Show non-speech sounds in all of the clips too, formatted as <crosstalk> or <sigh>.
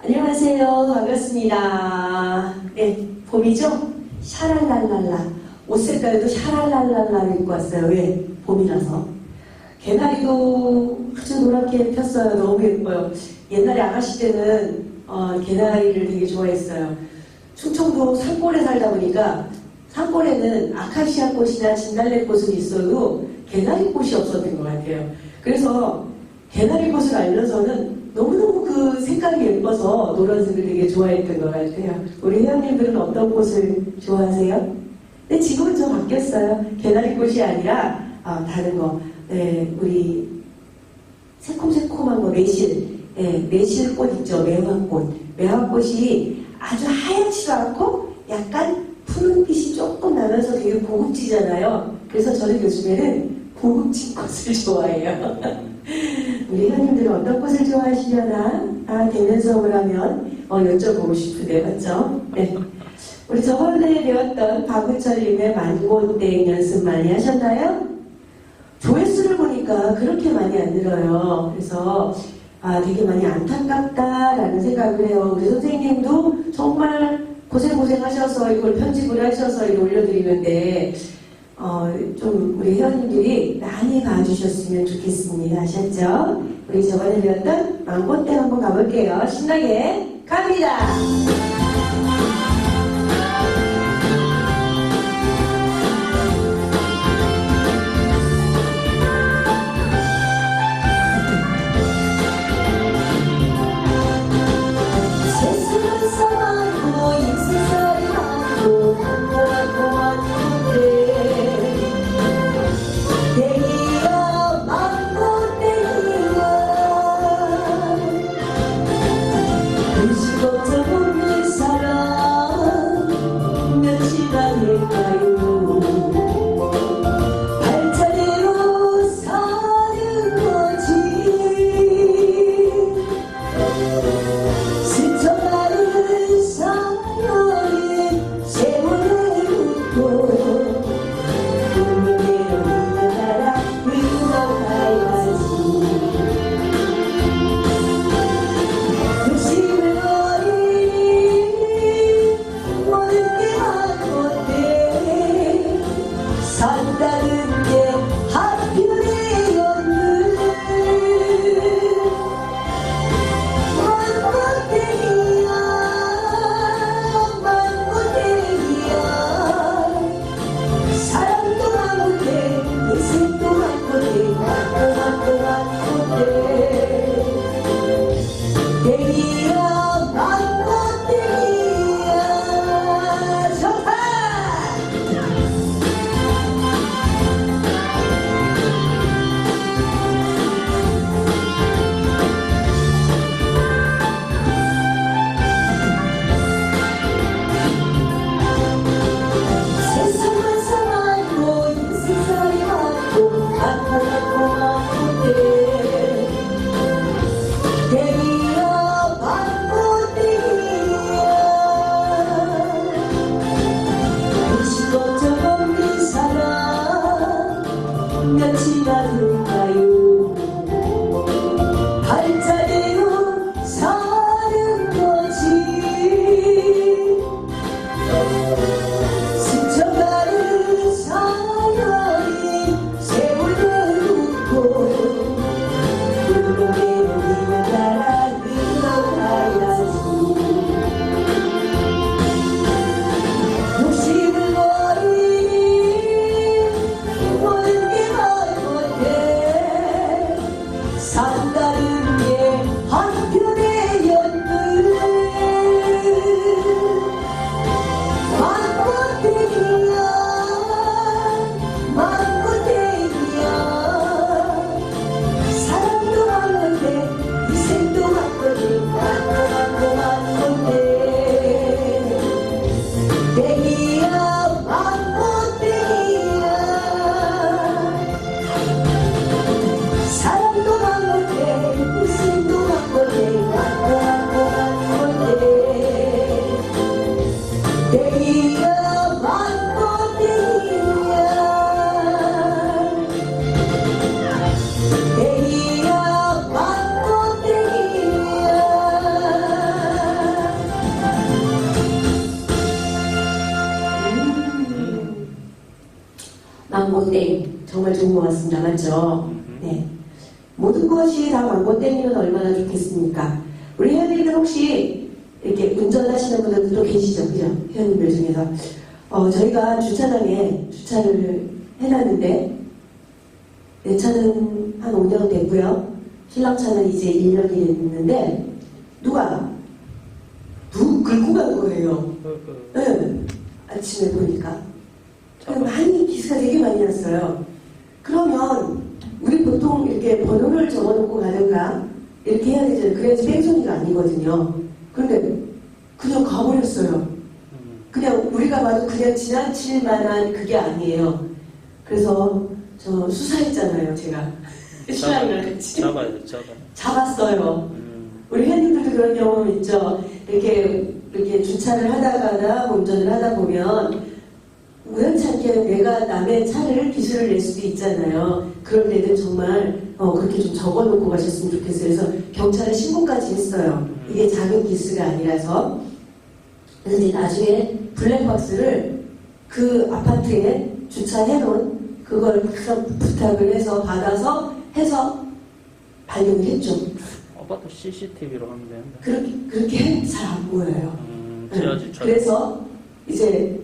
안녕하세요. 반갑습니다. 네, 봄이죠? 샤랄랄랄라. 옷 색깔도 샤랄랄랄라 입고 왔어요. 왜? 봄이라서. 개나리도 아주 노랗게 폈어요. 너무 예뻐요. 옛날에 아가씨 때는 어, 개나리를 되게 좋아했어요. 충청도 산골에 살다 보니까 산골에는 아카시아 꽃이나 진달래 꽃은 있어도 개나리 꽃이 없었던 것 같아요. 그래서 개나리 꽃을 알려서는 너무너무 그 색깔이 예뻐서 노란색을 되게 좋아했던 것 같아요. 우리 회원님들은 어떤 꽃을 좋아하세요? 네, 지금은 좀 바뀌었어요. 개나리 꽃이 아니라 아, 다른 거. 네, 우리 새콤새콤한 거 매실. 네, 매실꽃 있죠. 매화꽃. 매화꽃이 아주 하얗지도 않고 약간 푸른빛이 조금 나면서 되게 고급지잖아요. 그래서 저는 요즘에는 고급진 <laughs> 꽃을 좋아해요. 우리 회원님들은 어떤 꽃을 좋아하시려나? 아, 대면 수업을 하면 어, 여쭤보고 싶은데, 맞죠? 네. 우리 저번에 배웠던 박우철님의 만고땡 연습 많이 하셨나요? 조회수를 보니까 그렇게 많이 안 늘어요. 그래서 아, 되게 많이 안타깝다라는 생각을 해요. 우리 선생님도 정말 고생고생 하셔서 이걸 편집을 하셔서 이걸 올려드리는데 어, 좀 우리 회원님들이 많이 봐주셨으면 좋겠습니다. 아셨죠? 우리 저번에 배웠던 망고땡 한번 가볼게요. 신나게 갑니다. 맞죠? 네. 모든 것이 다 광고 땡기면 얼마나 좋겠습니까? 우리 회원님들 혹시 이렇게 운전하시는 분들도 계시죠? 그죠? 회원님들 중에서. 어, 저희가 주차장에 주차를 해놨는데, 내 차는 한 5년 됐고요. 신랑 차는 이제 1년이 됐는데, 누가, 누구 긁고 간 거예요. 그, 네. 아침에 보니까. 많이 기스가 되게 많이 났어요. 그러면 우리 보통 이렇게 번호를 적어놓고 가든가 이렇게 해야 되잖아요. 그래야지 뺑소니가 아니거든요. 그런데 그냥 가버렸어요. 음, 그냥 우리가 봐도 그냥 지나칠 만한 그게 아니에요. 그래서 저 수사했잖아요, 제가. 신랑이랑 같이. 잡아야 돼, 잡아. 잡았어요. 음, 우리 회원님들도 그런 경험 있죠. 이렇게 이렇게 주차를 하다가나 운전을 하다 보면 우연찮게 내가 남의 차를 기술을 낼 수도 있잖아요. 그럴 때는 정말 어, 그렇게 좀 적어놓고 가셨으면 좋겠어요. 그래서 경찰에 신고까지 했어요. 이게 작은 기스가 아니라서. 그래서 이제 나중에 블랙박스를 그 아파트에 주차해놓은 그걸 부- 부탁을 해서 받아서 해서 발견을 했죠. 아파트 CCTV로 하면 되는데. 그렇게, 그렇게 잘 안 보여요. 음, 네. 그래서 이제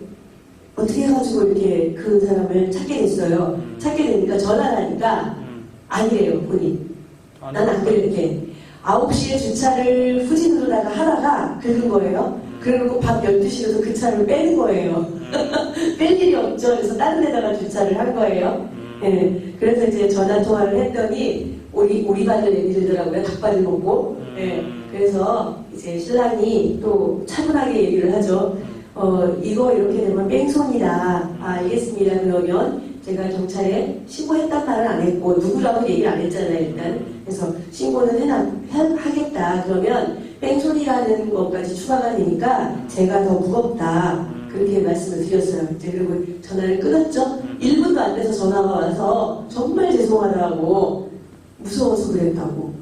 어떻게 해가지고 이렇게 그 사람을 찾게 됐어요. 음. 찾게 되니까 전화를 하니까 음, 아니래요, 본인. 아니, 난안 그래, 이렇게. 9시에 주차를 후진으로다가 하다가 긁은 거예요. 음. 그래놓고 밤 12시로도 그 차를 빼는 거예요. 음, <laughs> 뺄 일이 없죠. 그래서 다른 데다가 주차를 한 거예요. 음, 예, 그래서 이제 전화 통화를 했더니 오리 오리발을 내밀더라고요. 닭발을 먹고. 음. 예, 그래서 이제 신랑이 또 차분하게 얘기를 하죠. 음, 어 이거 이렇게 되면 뺑소니다. 아, 알겠습니다. 그러면 제가 경찰에 신고했단 말은 안 했고 누구라고 얘기를 안 했잖아요. 일단 그래서 신고는 해나 해- 하겠다. 그러면 뺑소니라는 것까지 추가가 되니까 제가 더 무겁다. 그렇게 말씀을 드렸어요. 이제 그리고 전화를 끊었죠. 1분도 안 돼서 전화가 와서 정말 죄송하다고 무서워서 그랬다고.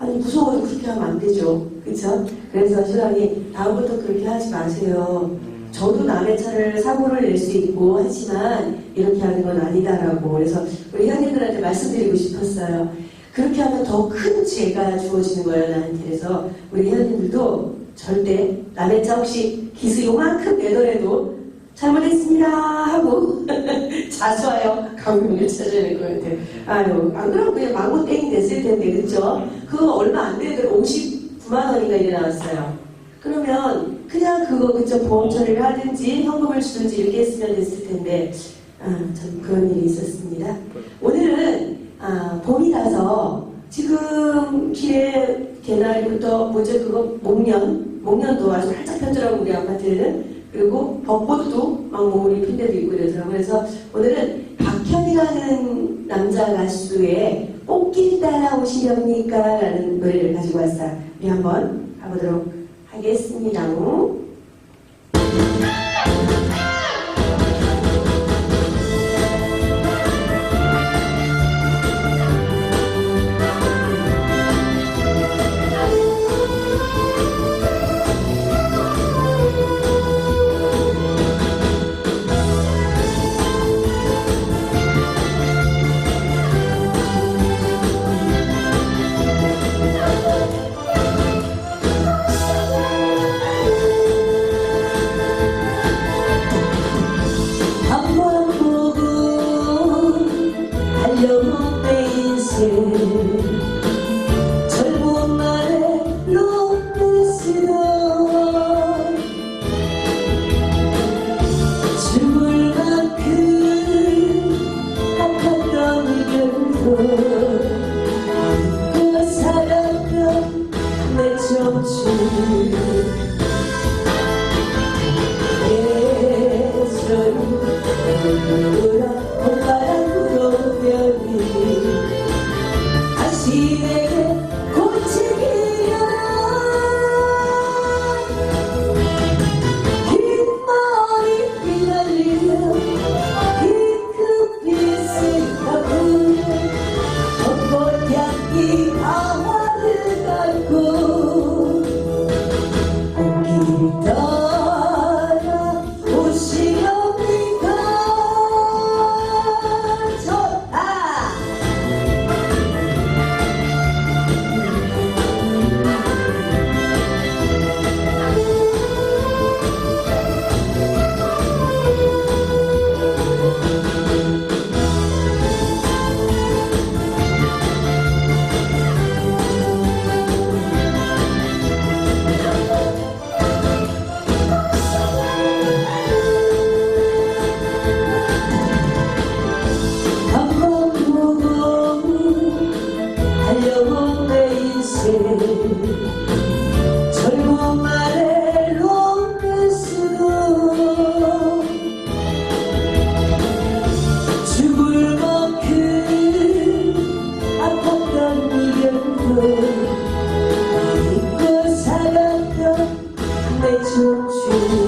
아니 무서워도 그렇게 하면 안 되죠. 그렇죠? 그래서 신랑이 다음부터 그렇게 하지 마세요. 음. 저도 남의 차를 사고를 낼 수 있고 하지만 이렇게 하는 건 아니다라고 그래서 우리 형님들한테 말씀드리고 싶었어요. 그렇게 하면 더 큰 죄가 주어지는 거예요 나한테 그래서 우리 형님들도 절대 남의 차 혹시 기스 요만큼 내더라도 잘못했습니다 하고 <laughs> 자수하여 강명을 찾아야 될것 같아요. 아유 안 그러면 그냥 망고 땡이 됐을 텐데 그렇죠? 그거 얼마 안 되는데 59만 원인가 이래 나왔어요. 그러면 그냥 그거 그저 보험 처리를 하든지 현금을 주든지 이렇게 했으면 됐을 텐데 아, 참 그런 일이 있었습니다. 오늘은 아, 봄이라서 지금 길에 개나리부터 뭐죠 그거 목련 목련도 아주 활짝 폈더라고 우리 아파트에는 그리고 벚꽃도 막 몸을 핀 데도 있고 그러더라고요. 그래서 오늘은 박현이라는 남자 가수의 꽃길 따라오시렵니까? 라는 노래를 가지고 왔어요. 우리 한번 가보도록 하겠습니다. 잊고 살았던 내 청춘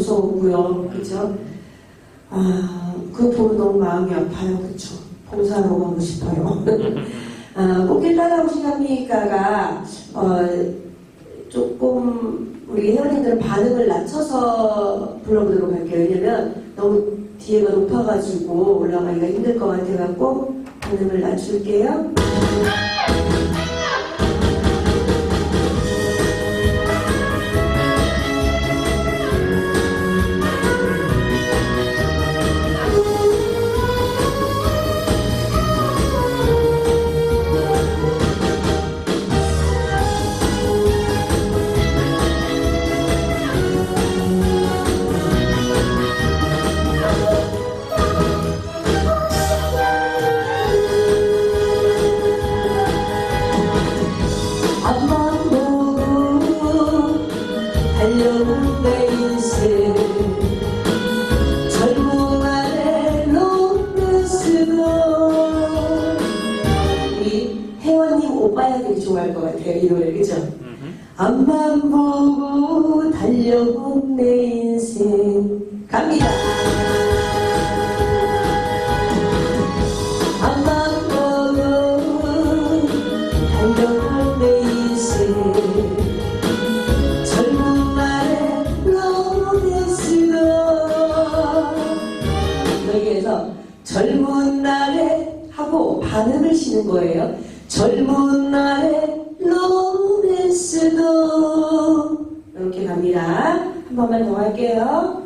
무서웠고요. 그죠? 아, 그거 보면 너무 마음이 아파요. 그쵸? 봉사하러 가고 싶어요. <laughs> 아, 꽃길 따라오신 합니까가, 어, 조금 우리 회원님들은 반응을 낮춰서 불러보도록 할게요. 왜냐면 너무 뒤에가 높아가지고 올라가기가 힘들 것 같아갖고 반응을 낮출게요. 반음을 쉬는 거예요. 젊은 날의 로맨스도. 이렇게 갑니다. 한 번만 더 할게요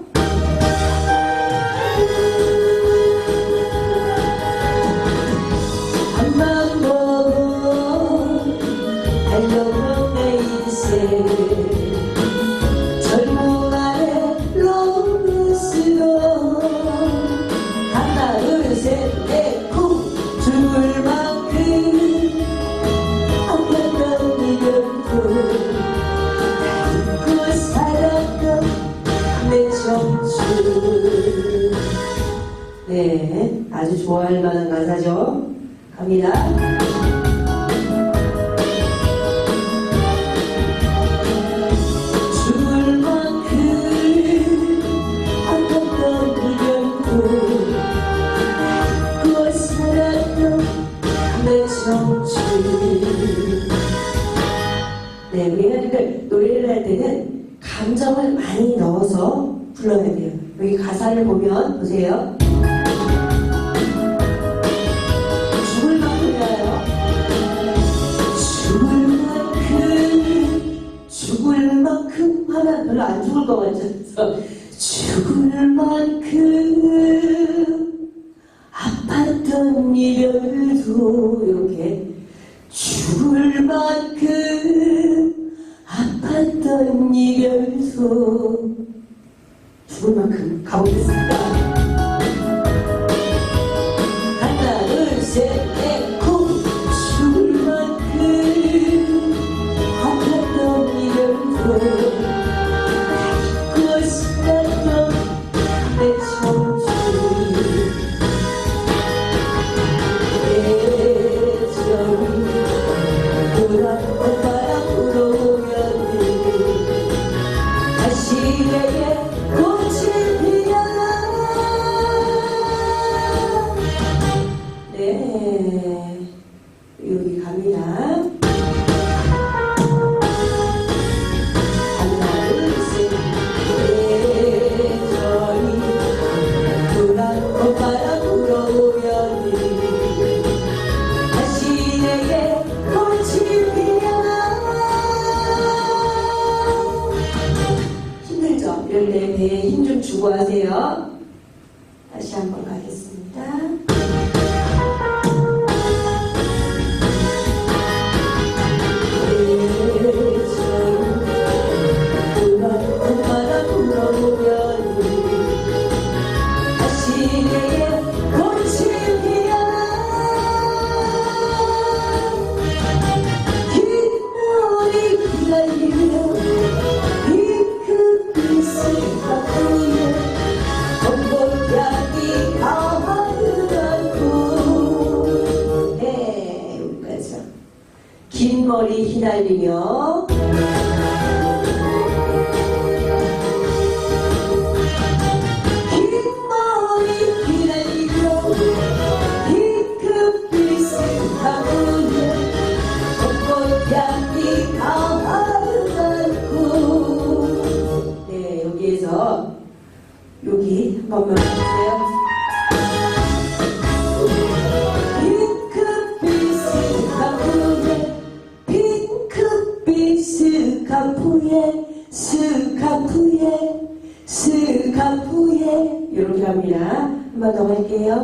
아주 좋아할 만한 가사죠 갑니다 네, 우리 하니까 노래를 할 때는 감정을 많이 넣어서 불러야 돼요. 여기 가사를 보면 보세요. 죽을 것 같아서 죽을 만큼 아팠던 이별도 이렇게 죽을 만큼 아팠던 이별도 죽을 만큼 가보겠습니다. 旅游。 섭 후에 이렇게 합니다. 한 번 더 할게요.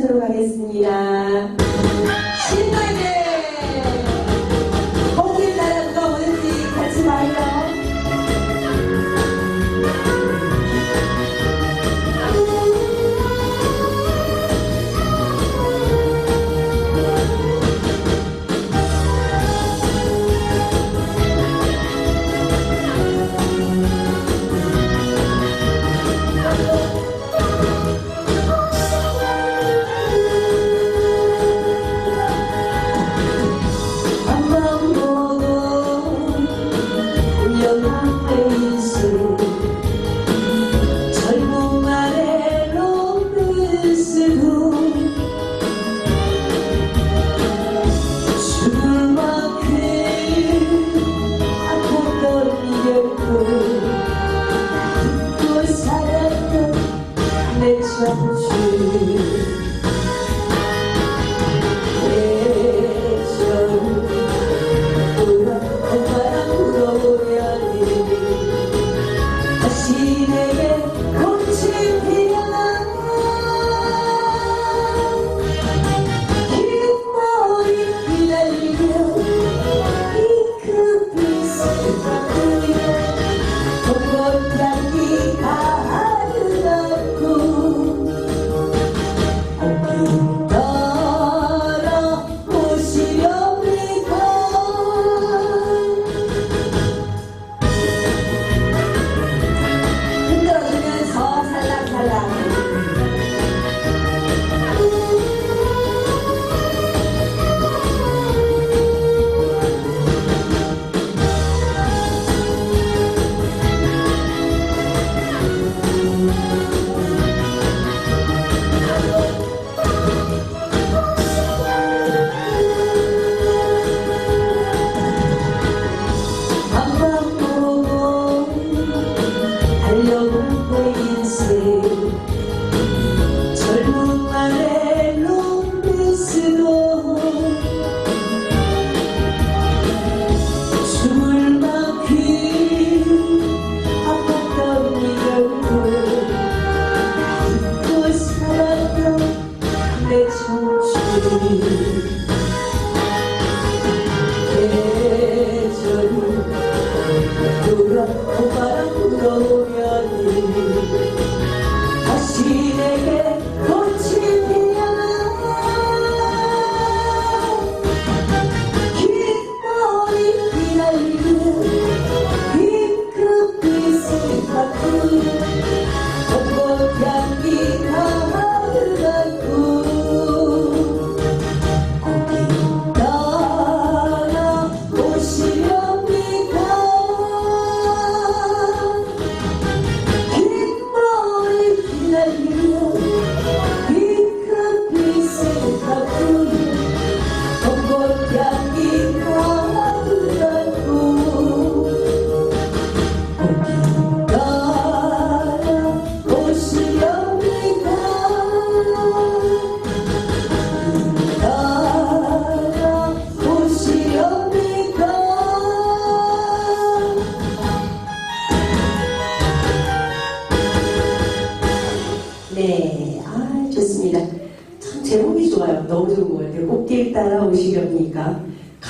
橋動画です。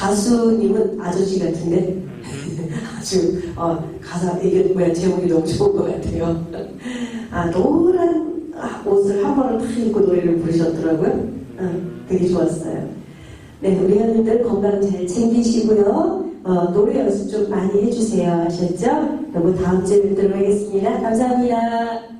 가수님은 아저씨 같은데 음. <laughs> 아주 어, 가사 이게 뭐야 제목이 너무 좋은 것 같아요. 아 노란 옷을 한 번을 탁 입고 노래를 부르셨더라고요. 아, 되게 좋았어요. 네 우리 회원님들 건강 잘 챙기시고요. 어, 노래 연습 좀 많이 해주세요. 아셨죠? 여러분 다음 주에 뵙도록 하겠습니다. 감사합니다.